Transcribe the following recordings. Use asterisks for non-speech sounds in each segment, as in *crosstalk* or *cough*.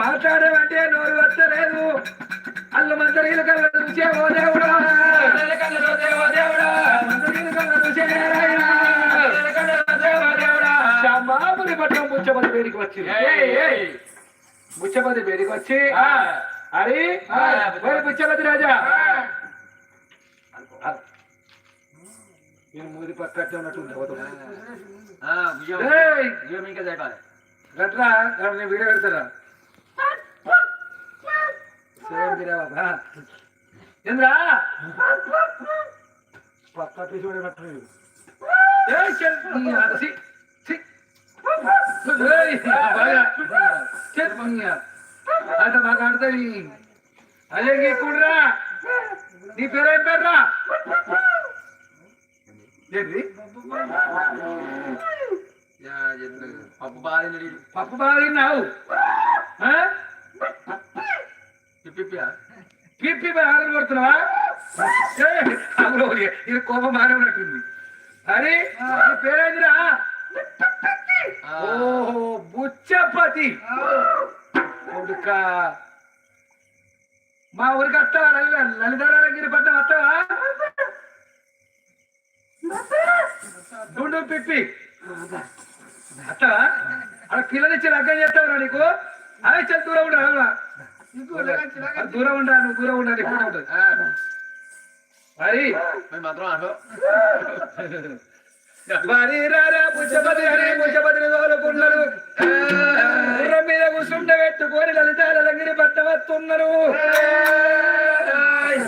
మాట్లాడమంటే నోరు వస్తలేదు. అల్లు మంత్రీలు కళ్ళ చూసే ఓ దేవుడా. మామూలు పట్టం ముచ్చపతి వేడికి వచ్చింది ముచ్చపతి వేడికి వచ్చి. అరే ముచ్చపతి రాజా. నేను మూది పక్కట్టే చెప్పాలి. గట్రా గట్రా, నేను వీడియో పెడతారా? ఏయ్, బాగా. చెల్, నీ ఆట. ఆట బాగా ఆడుతుంది అదే గీక్కుడురా నీ పేరేం పేర్రా ఏంటి పప్పు బాగా పప్పు బాగా తిన్నావు ఆ? పిప్పి పిప్పి ఆర్డర్ కొడుతున్నావా? ఇది కోపం బాగానే ఉన్నట్టుంది. అరే నీ పేరేందిరా? ఓహో బుచ్చపతి. కొడుక. మా ఊరికి వస్తావా? లలిత లలితారాగిరి పట్నం వస్తావా? గుండు పిప్పి. వస్తావా? అక్కడ పిల్లనిచ్చి లగ్గం చేస్తావురా నీకు? అదే చాలా దూరం ఉండాలి నువ్వు దూరం ఉండాలి ఎక్కువ ఉంటుంది మరి? మాత్రం ఆటో మరి రారా పుచ్చపతి హరి పుచ్చపతిని తోలుకున్నారు. గుర్రం మీద కూర్చుండ పెట్టుకొని లలితాలగిరి పట్ట వస్తున్నారు.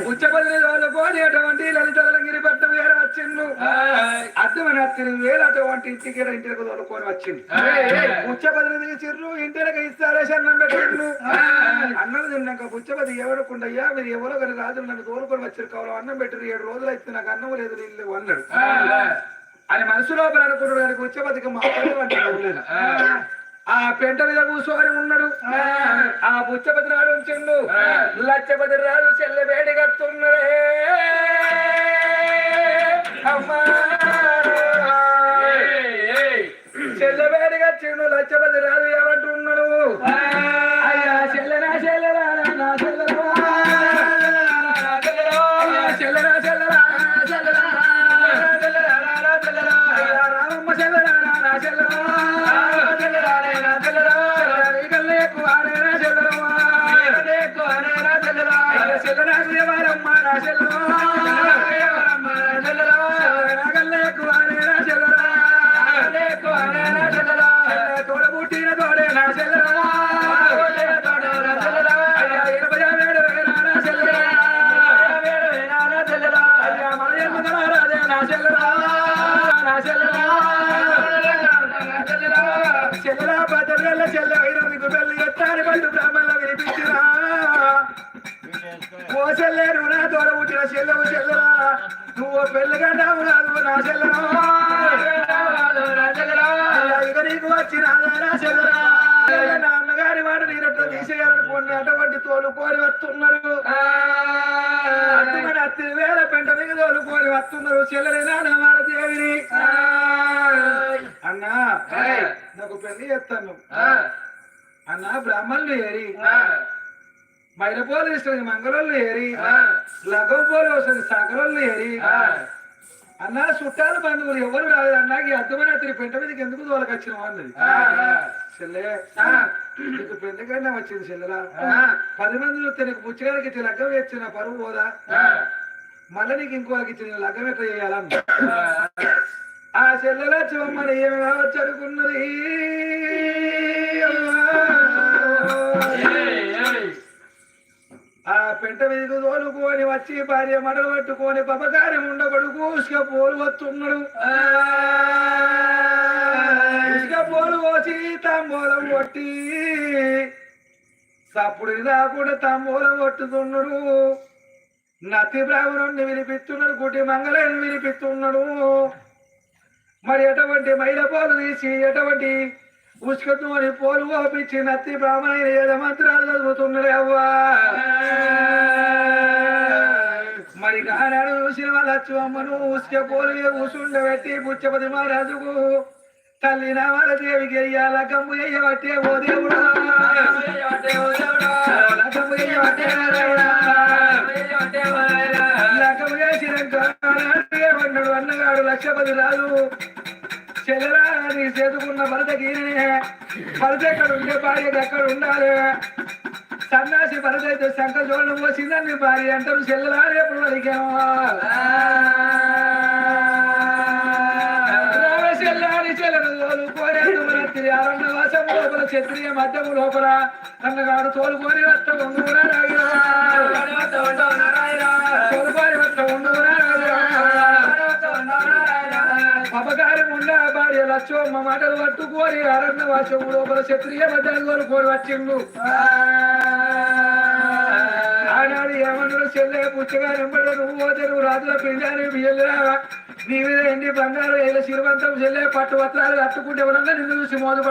పుచ్చపతిని తోలుకొని అటువంటి లలితాలగిరి పట్టం వేరే వచ్చిండు అర్థమైన అత్తిని వేలు అటువంటి ఇంటికి ఇంటికి తోలుకొని వచ్చింది పుచ్చపతిని తీసిర్రు ఇంటికి ఇస్తారే అన్నం పెట్టిండు తిన్నాక పుచ్చపతి ఎవరుకుండయ్యా? మీరు ఎవరో కానీ రాజులు నన్ను తోలుకొని వచ్చారు కావాలి అన్నం పెట్టారు ఏడు రోజులు అయితే నాకు అన్నం లేదు. నీళ్ళు లేవు అన్నాడు. అని మనసు లోపల అనుకుంటున్నాడు. దానికి వచ్చే బతికి మాట్లాడలేదు ఆ. పెంట మీద కూర్చొని ఉన్నాడు. ఆ. బుచ్చపతి రాడు ఉంచిండు. లచ్చపతి రాడు చెల్ల వేడి కత్తున్నాడే అమ్మా. చెల్ల వేడి కచ్చిండు లచ్చపతి చెల్లెరా దేవారమ్మ పుట్టిన చెల్లెవు నువ్వు కంటావు రాదు నా అయ్యా, ఇక నీకు వచ్చిన నా చెల్లెరా నా అన్నగారి మాట నీరట్టు తీసేయాలనుకోండి అటువంటి తోలుకోని వస్తున్నారు. అటువంటి అత్తి వేల పెంట మీద తోలుకోని వస్తున్నారు. చెల్లెలి నాన్న దేవిని. అన్నా నాకు పెళ్ళి చేస్తాను. అన్నా బ్రాహ్మణులు ఏరి. మైలపోలు ఇస్తుంది మంగళోళ్ళు ఏరి లగ్గం పోలు వస్తుంది సగలోళ్ళు ఏరి అన్న చుట్టాలు బంధువులు ఎవరు రాలేదు అన్నాకి అర్థమైన అతని పెంట మీదకి ఎందుకు తోలకొచ్చినావు అన్నది. చెల్లె నీకు పెళ్ళికైనా వచ్చింది చెల్లెలా పది మంది చూస్తే నీకు పుచ్చగానికి ఇచ్చి లగ్గం ఇచ్చిన పరువు పోదా? మళ్ళీ నీకు ఇంకోకి ఇచ్చిన లగ్గం ఎట్లా చేయాలన్న? ఆ. చెల్లెల చివమ్మని ఏమి కావచ్చు అనుకున్నది ఆ పెంట మీదకు తోలుకొని వచ్చి భార్య మడలు పట్టుకొని పపకారం ఉండబడుకు ఉసుక పోలు వస్తున్నాడు ఉసుక పోలు పోసి తాంబూలం కొట్టి సప్పుడు రాకుండా తాంబూలం కొట్టుతున్నాడు. నత్తి బ్రాహ్మణుడిని వినిపిస్తున్నాడు గుడ్డి మంగళని వినిపిస్తున్నాడు. మరి ఎటువంటి మైల పోలు తీసి ఎటువంటి ముసుకట్టుమని పోలు ఓపించి నత్తి బ్రాహ్మణైన ఏడ మంత్రాలు చదువుతున్నారు అవ్వా. మరి కానాడు చూసిన వాళ్ళ అమ్మను ఉసుక పోలు కూసుండబెట్టి పుచ్చపతి మహారాజుకు తల్లి నామాల దేవికి అయ్యాల గమ్ము అయ్యబట్టే ఓ దేవుడా. లకము అయ్యబట్టే అన్నగాడు లక్షపతి రాజు. చెల్లెరా నీ చేతుకున్న భరతకి భరత ఎక్కడ ఉంటే భార్య ఎక్కడ ఉండాలి సన్నాసి భరత అయితే శంఖ చూడడం వచ్చిందని భార్య అంటారు చెల్లెరా రేపు వరకేమో వాసం లోపల క్షత్రియ మధ్యము లోపల అన్నగాడు తోలుకొని వస్త ఉండురా తోలుకొని వస్త ఉండురా అపకారం ఉన్న భార్య లక్ష్మమ్మ మాటలు పట్టుకోని అరణ్య వాసం లోపల క్షత్రియ బద్దలు తోలుకొని వచ్చిండు. ఆనాడు యమనుడు చెల్లె పుచ్చగా వెంబడి నువ్వు పోతే నువ్వు రాజుల పిండాని బియ్యలురా నీ మీద ఎన్ని బంగారు ఏళ్ళ శిరవంతం చెల్లె పట్టు వస్త్రాలు కట్టుకుంటే ఎవరన్నా నిన్ను చూసి మోదు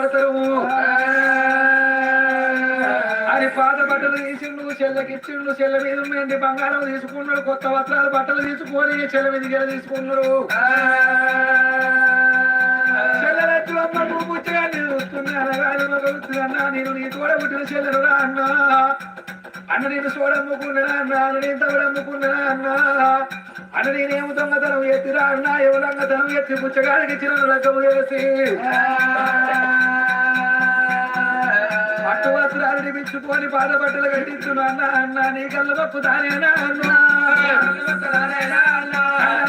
అని పాత బట్టలు తీసిండు చెల్లెకి ఇచ్చిండు చెల్లె మీద ఉన్నది బంగారం తీసుకున్నాడు కొత్త వస్త్రాలు బట్టలు తీసుకొని చెల్లె మీద గిర తీసుకున్నాడు. అమ్మ నువ్వు పుచ్చగా నేను చూస్తుంది అనగానే అన్నా నేను నీ తోడ పుట్టిన చెల్లెలు అన్నా. అన్న నేను చూడమ్ముకున్నా అన్న అన్న నేను తవడమ్ముకున్నా అన్న. అన్న నేనేమో దొంగతనం ఎత్తిరా అన్న ఎవరంగతనం ఎత్తి పుచ్చగాడికి ఇచ్చిన రకము వేసి. పట్టు వస్త్రాలు నిమించుకొని పాద బట్టలు కట్టించును అన్న అన్న నీ కళ్ళు మొక్కు దానేనా అన్న.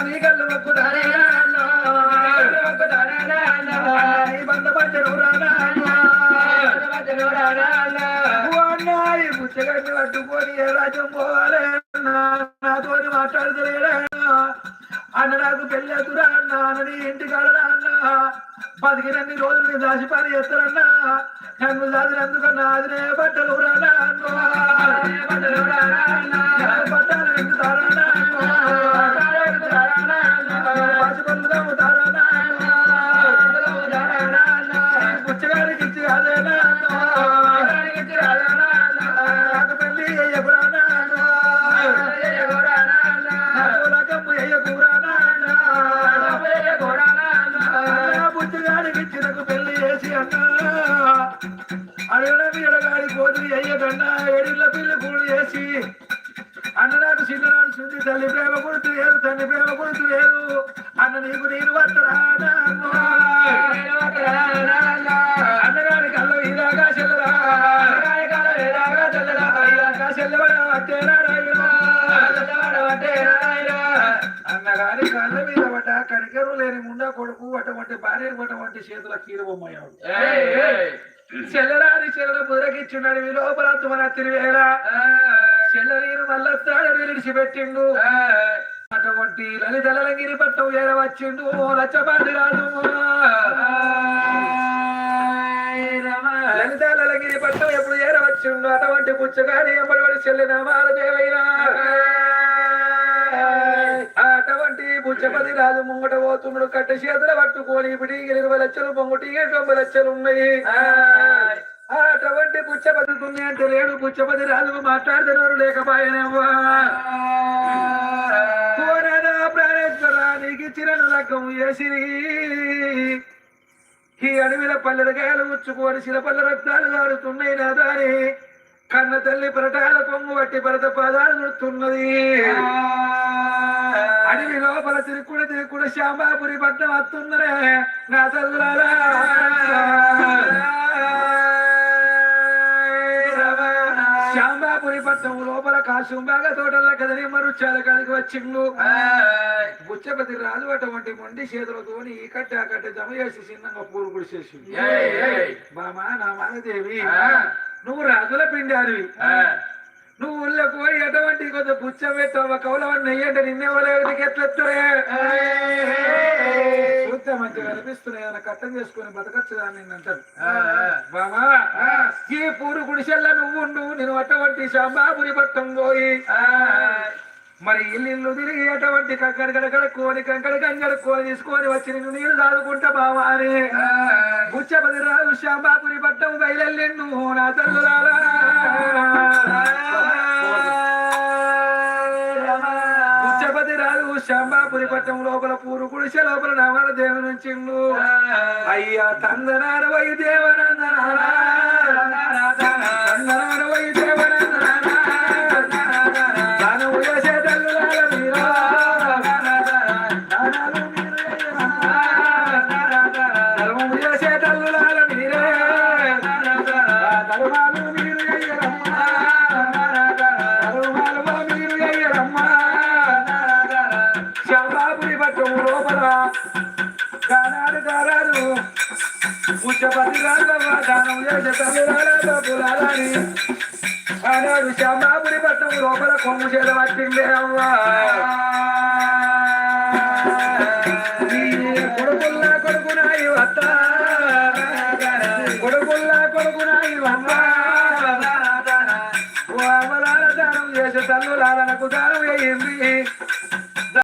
నీ కళ్ళు మొక్కు దానేనా పట్టుకొని ఏ రాజ్యం పోవాలి నాతో మాట్లాడుతలేడా అన్న నాకు పెళ్ళెదురా అన్న అన్నని నీ ఇంటికాడ అన్న. బతికినన్ని రోజులు నీ దాచి పని చేస్తారన్నా నన్ను చదివినందుకన్నా అదినే బట్టలు రానా అన్న బట్టలు వెంకుతారా పసుపల్లు తమ్ముతారా పుచ్చగాడికి అడగడానికి ఎడగాడి కోతులు అయ్యకన్నా ఏడిళ్ళ పిల్లి పూలు చేసి. అన్ననాకు చిన్ననాడు శుద్ధి తల్లి ప్రేమ కొడుతు లేదు తండ్రి ప్రేమ గుర్తు లేదు. అన్న నీకు నేను వస్తారా అన్నగారి కళ్ళ ఇలాగా చెల్లరా. ఇలాగా చెల్లవా అట్టేనా అన్నగారి కళ్ళ మీద పడ్డ కనికెరు లేని ముండా కొడుకు అటువంటి భార్య అటువంటి చేతుల కీలు బొమ్మయ్యాడు *laughs* చెల్లరాని చెల్లెల బుదరకిచ్చున్నాడు ఈ లోపల మన తిరివేళ చెల్లరీను మల్లస్తాడు విడిచిపెట్టిండు. అటువంటి లలితలగిరి పట్టం ఏరవచ్చిండు లచ్చబాండి రాజు. లలితలగిరి పట్టం ఎప్పుడు ఏరవచ్చిండు అటువంటి పుచ్చగాని ఎంబడి చెల్లిన మాలదేవైనా అటువంటి పుచ్చపతి రాజు ముంగట పోతున్నాడు. కట్ట చేతులు పట్టుకొని ఇప్పుడు ఇరవై లక్షలు పొంగుటి తొంభై లక్షలు ఉన్నాయి. అటువంటి పుచ్చపతి తుంది అంటే లేడు. పుచ్చపతి రాజు మాట్లాడుతున్నారు లేకపోయినవ్వా. ప్రాణేశ్వర నీకు ఇచ్చిన రకం వేసి ఈ అడవిల పల్లెల గాయలు ఉచ్చుకొని శిలపల్ల రక్తాలు గారుతున్నాయి నాదాని కన్న తల్లి పరటాల కొంగు బట్టి భరత పాదాలు నడుతున్నది లోపల తిరుక్కుడ తిరుక్కుడ శ్యామాపురి పట్నం వస్తున్నరే నా తల్లులారా శ్యామాపురి పట్నం లోపల కాశుంబాగా తోటల కదని మరుచాల కాడికి వచ్చిండు బుచ్చపతి రాజు అటువంటి మొండి చేతులతోని ఈ కట్ట ఆ కట్ట జమ చేసి చిన్నగా పూలు గుడిసేసి బామా నా మాలదేవి నువ్వు రాజుల పిండారివి. నువ్వు ఊళ్ళో పోయి ఎటువంటి కొంత పుచ్చం పెట్టావు కౌలవన్నీ నెయ్యంటే నిన్నెవరికి ఎట్లెత్తరే చూస్తే మంచిగా కనిపిస్తున్నాయి. ఏదైనా కట్టం చేసుకుని బతకచ్చు అని నేను అంటారు. బామా ఈ పూరు గుడిసెల్ల నువ్వు నేను అటువంటి శాంబాపురి పట్టం పోయి. మరి ఇల్లు తిరిగి అటువంటి కంకర కడకడుక్కొని కంకర కంకడుక్కొని తీసుకొని వచ్చి నిన్ను నీళ్ళు దాదుకుంటా బావా అని. బుచ్చపతి రాజు శాంబాపురి పట్టం బయలెళ్ళిండు నా తల్లులారా శాంబాపురి పట్టం లోపల పూరు గుడిసె లోపల నవర దేవుని నుంచి అయ్యా తందనార వై దేవనందనార. వై దేవనందనారా. ధర్మము చేసే తల్లు ఆనాడు శ్యామాపురి పట్నం లోపల కొమ్ము చేత పట్టింది అమ్మా కొడుకుల్లా కొడుకునాయి వత్త కొడుకుల్లా కొడుకునాయి వమ్మ ఓ దానం చేసే తల్లు తల్లులారనకు దానం అయ్యింది